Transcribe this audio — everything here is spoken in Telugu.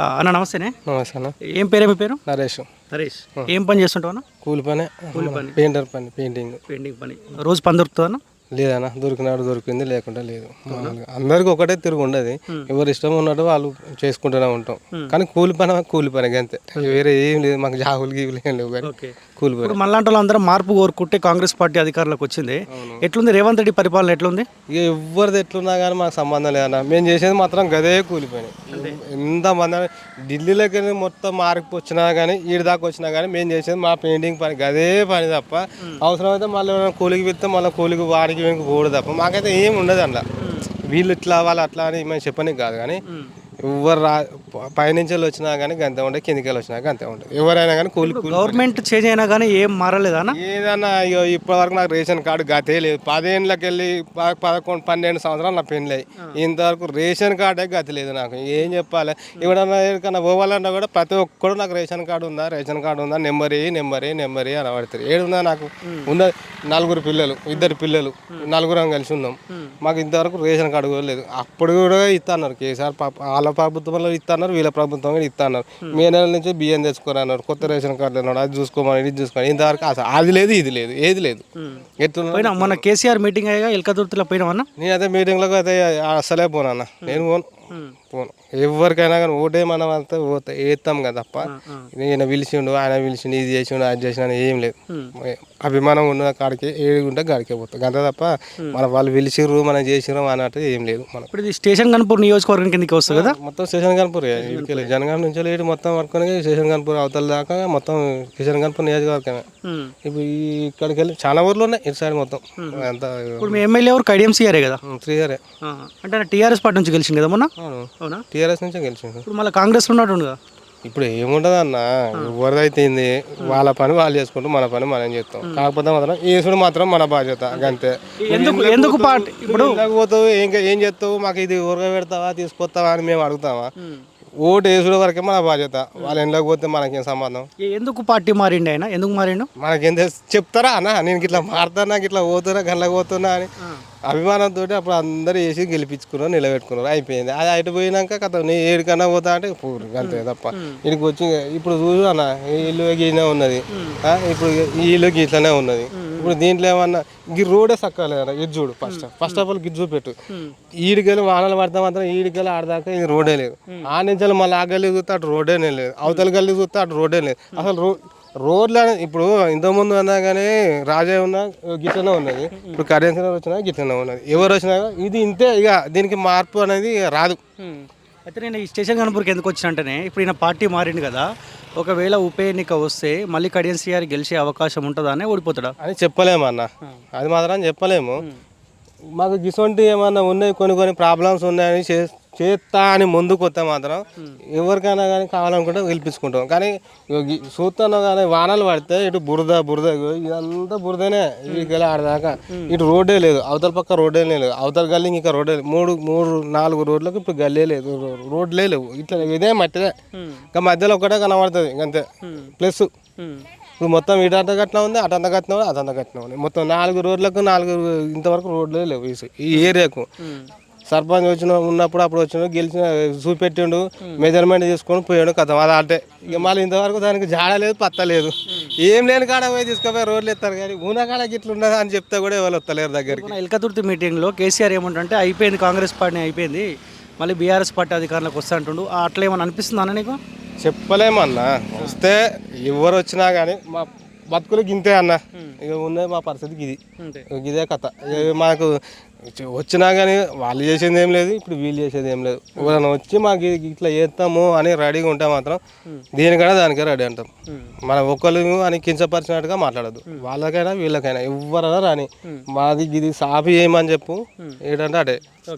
అన్న నమస్తేనే. నమస్తే అన్న. ఏం పేరే మీ పేరు? నరేష్. నరేష్. ఏం పని చేస్తుంటావు అన్న? కూలి పని. పెయింటర్ పని పెయింటింగ్. పెయింటింగ్ పని. రోజు పని దొరుకుతుందా అన్న? లేదన్న దొరికినాడు దొరికింది లేకుండా లేదు. అందరికి ఒకటే తిరుగు ఉండదు ఎవరు ఇష్టం ఉన్నట్టు వాళ్ళు చేసుకుంటూనే ఉంటాం. కానీ కూలి పని కూలి పని అంతే. వేరే ఏం లేదు. మాకు జాబులు గీవులు ఏం లేవు కానీ కూలి పని. మనలాంటి వాళ్ళందరం మార్పు కోరుకుంటే కాంగ్రెస్ పార్టీ అధికారంలోకి వచ్చింది. ఎట్లుంది? రేవంత్ రెడ్డి పరిపాలన ఎట్లుంది? ఇక ఎవరిది ఎట్లున్నా కానీ మాకు సంబంధం లేదన్న. మేము చేసేది మాత్రం గదే కూలి పని. ఎంత మంది ఢిల్లీలోకి వెళ్ళి మొత్తం మార్పు వచ్చినా కానీ ఈడి దాకా వచ్చినా కానీ మేము చేసేది మా పెయింటింగ్ పని గదే పని తప్ప. అవసరమైతే మళ్ళీ కూలికి పెడితే మళ్ళీ కూలికి వాడికి వీనికి పోడు తప్ప. మాకైతే ఏం ఉండదు అందులో వీళ్ళు ఇట్లా వాళ్ళు అట్లా అని మేము చెప్పనికి కాదు కానీ ఎవరు రా పైనుంచి వచ్చినా కానీ గంతే ఉంటాయి కిందికి వెళ్ళి వచ్చినా గంతే ఉంటాయి ఎవరైనా కానీ కూలి గవర్నమెంట్ చేంజ్ అయినా కానీ ఏం మారలేదా అన్న? ఏదన్నా అయ్యో ఇప్పటి వరకు నాకు రేషన్ కార్డు గతే లేదు. పదేళ్ళకి వెళ్ళి పదకొండు పన్నెండు సంవత్సరాలు నా పెళ్ళి ఇంతవరకు రేషన్ కార్డే గతి లేదు నాకు. ఏం చెప్పాలి? ఎవడన్నా ఎక్కడికన్నా పోవాలన్నా కూడా ప్రతి ఒక్కడు నాకు రేషన్ కార్డు ఉందా రేషన్ కార్డు ఉందా నెంబర్ ఏ నెంబర్ ఏ నెంబర్ ఏ అని పడుతుంది ఏడుందా నాకు ఉన్నది నలుగురు పిల్లలు ఇద్దరు పిల్లలు నలుగురం కలిసి ఉన్నాం. మాకు ఇంతవరకు రేషన్ కార్డు కూడా లేదు. అప్పుడు కూడా ఇస్తున్నారు కేసీఆర్ పాప వాళ్ళ ప్రభుత్వంలో ఇస్తున్నారు వీళ్ళ ప్రభుత్వం కూడా ఇస్తున్నారు మే నెల నుంచి బియ్యం తెచ్చుకోరు అన్నారు కొత్త రేషన్ కార్డు అన్నాడు అది చూసుకోమని ఇది చూసుకోమని. ఇంతవరకు అసలు అది లేదు ఇది లేదు ఏది లేదు. పోయినా మన కేసీఆర్ మీటింగ్ అయ్యాక ఎల్కతుర్తిలో పోయినామన్నా నేను అదే మీటింగ్లకు అయితే అసలే పోనన్న నేను పోను. పోను. ఎవరికైనా కానీ ఓటే మనం అంతా పోతే వేస్తాం కదా తప్ప ఈయన పిలిచిండు ఆయన పిలిచిండు ఇది చేసిండు అది చేసిన ఏం లేదు. అభిమానం ఉన్న కాడికి ఏడు ఉంటే గాడికే పోతాం. అంతే తప్ప మన వాళ్ళు పిలిచిర్రు మనం చేసిర్రు అన్నట్టు ఏం లేదు మనం ఇప్పుడు ఇది స్టేషన్ కనుపూర్ నియోజకవర్గం కిందకి వస్తుంది కదా? మొత్తం స్టేషన్ కనుపూర్ జనగాం నుంచి వెళ్ళి మొత్తం పట్టుకొని స్టేషన్ కనుపూర్ అవతల దాకా మొత్తం స్టేషన్ కనుపూర్ నియోజకవర్గమే. ఇప్పుడు ఇక్కడికి వెళ్ళి చాలా ఊర్లు ఉన్నాయి ఇటు సైడ్ మొత్తం. అంతా ఇప్పుడు మీ ఎమ్మెల్యే ఎవరు? కడియం సీఆరే కదా? త్రీ ఇయరే అంటే టీఆర్ఎస్ పార్టీ నుంచి గెలిచింది కదా మొన్న? అవును? టీఆర్ఎస్ నుంచే గెలిచిండు. ఇప్పుడు మళ్ళీ కాంగ్రెస్లో ఉన్నట్టు కదా? ఇప్పుడు ఏముంటది అన్న? ఎవరిదైతే వాళ్ళ పని వాళ్ళు చేసుకుంటూ మన పని మనం చేస్తాం. కాకపోతే మాత్రం వేసుడు మాత్రం మన బాధ్యత అంతే ఎందుకు ఎందుకు పార్టీ ఇప్పుడు పోతావు? ఏం ఏం చేస్తావు? మాకు ఇది ఊరగా పెడతావా? తీసుకొస్తావా? అని మేము అడుగుతామా? ఓటు వేసుడు వరకే మన బాధ్యత. వాళ్ళ ఇంట్లోకి పోతే మనకేం సంబంధం? ఎందుకు పార్టీ మారిండి ఆయన? ఎందుకు మారిండు? మనకేం తెలుసు చెప్తారా అన్న? నేను ఇట్లా మారుతానా? ఇట్లా పోతున్నా? గంటలకు పోతున్నా అని. అభిమానంతో అప్పుడు అందరూ వేసి గెలిపించుకున్నారు నిలబెట్టుకున్నారు అయిపోయింది. అది అటు పోయినాక కథ నీ ఏడికన్నా పోతా అంటే పూరు అంతే తప్ప. ఇక్కడికి వచ్చి ఇప్పుడు చూడు అన్న ఈ ఇల్లు గీనే ఉన్నది. ఇప్పుడు ఈ ఇల్లు ఇట్లనే ఉన్నది. ఇప్పుడు దీంట్లో ఏమన్నా ఈ రోడే సక్కలేదు ఇది చూడు ఫస్ట్ ఫస్ట్ ఆఫ్ ఆల్ గిది చూపెట్టు. ఈడికెళ్ళి వానలు పడతా మాత్రం ఈడికెళ్ళి ఆడదాకా ఇది రోడే లేదు. ఆ నుంచి మళ్ళీ ఆ గల్లీ చూస్తే అటు రోడే లేదు. అవతల గల్లీ చూస్తే అటు రోడే లేదు. అసలు రో రోడ్లు ఇప్పుడు ఇంతకుముందు అన్నా కానీ రాజా ఉన్న గిట్లనే ఉన్నది. ఇప్పుడు కరెన్సీ వచ్చినా గిట్లనే ఉన్నది. ఎవరు వచ్చినా ఇది ఇంతే ఇక దీనికి మార్పు అనేది రాదు. అయితే నేను ఈ స్టేషన్ కనుపూర్కి ఎందుకు వచ్చినంటేనే ఇప్పుడు ఈయన పార్టీ మారిండు కదా ఒకవేళ ఉప ఎన్నిక వస్తే మళ్ళీ కడియం గెలిచే అవకాశం ఉంటుందా అని ఓడిపోతాడా? అని చెప్పలేము అన్న. అది మాత్రం చెప్పలేము. మాకు గిసొంటి ఏమన్నా ఉన్నాయి కొన్ని కొన్ని ప్రాబ్లమ్స్ ఉన్నాయని చే చేస్తా అని ముందుకు వస్తే మాత్రం ఎవరికైనా కానీ కావాలనుకుంటే గెలిపించుకుంటాం. కానీ చూస్తాను కానీ వానలు పడితే ఇటు బురద బురద ఇదంతా బురదనే ఇటుకెళ్ళి ఆడదాకా. ఇటు రోడ్డే లేదు అవతల పక్క రోడ్డే లేదు. అవతల గల్లీ ఇంకా రోడ్డే లేదు. మూడు మూడు నాలుగు రోడ్లకు ఇప్పుడు గల్లే లేదు. రోడ్లే లేవు. ఇట్లా ఇదే మట్టిదే. ఇంకా మధ్యలో ఒకటే కనబడుతుంది. అంతే. ప్లస్ ఇప్పుడు మొత్తం ఇటు అంత కట్టినా ఉంది అటు అంత కట్టినా ఉంది అటు కట్టినా ఉంది. మొత్తం నాలుగు రోడ్లకు నాలుగు ఇంతవరకు రోడ్లే లేవు ఈ ఏరియాకు. సర్పంచ్ వచ్చిన ఉన్నప్పుడు అప్పుడు వచ్చిన గెలిచిన చూపెట్టిండు మెజర్మెంట్ తీసుకొని పోయాడు కథం. అది అంటే ఇక మళ్ళీ ఇంతవరకు దానికి జాడ లేదు పత్త లేదు. ఏం లేని కాడ పోయి తీసుకుపోయి రోడ్లు ఎత్తారు కానీ ఊన కాడ గిట్ల ఉన్నదా అని చెప్తే కూడా ఎవరు వస్తలేరు దగ్గరికి. మన ఎల్కతుర్తి మీటింగ్లో కేసీఆర్ ఏమంటే అయిపోయింది కాంగ్రెస్ పార్టీ అయిపోయింది మళ్ళీ బీఆర్ఎస్ పార్టీ అధికారంలోకి వస్తా అంటుండు. అట్లా ఏమైనా అనిపిస్తుందా నీకు? చెప్పలేమన్నా. వస్తే ఎవరు వచ్చినా కానీ మా బతుకులు గింతే అన్న. ఇక ఉన్నది మా పరిస్థితికి ఇది. ఇదే కథ. మాకు వచ్చి- వచ్చినా కానీ వాళ్ళు చేసేది ఏం లేదు ఇప్పుడు వీళ్ళు చేసేది ఏం లేదు. ఎవరైనా వచ్చి మాకు ఇట్లా చేస్తాము అని రెడీగా ఉంటే మాత్రం దీనికైనా దానికే రెడీ అంటాం. మన ఒకళ్ళు అని కించపరిచినట్టుగా మాట్లాడద్దు. వాళ్ళకైనా వీళ్ళకైనా. ఎవరైనా రాని. మాది ఇది సాపి చేయమని చెప్పు ఏంటంటే అటే.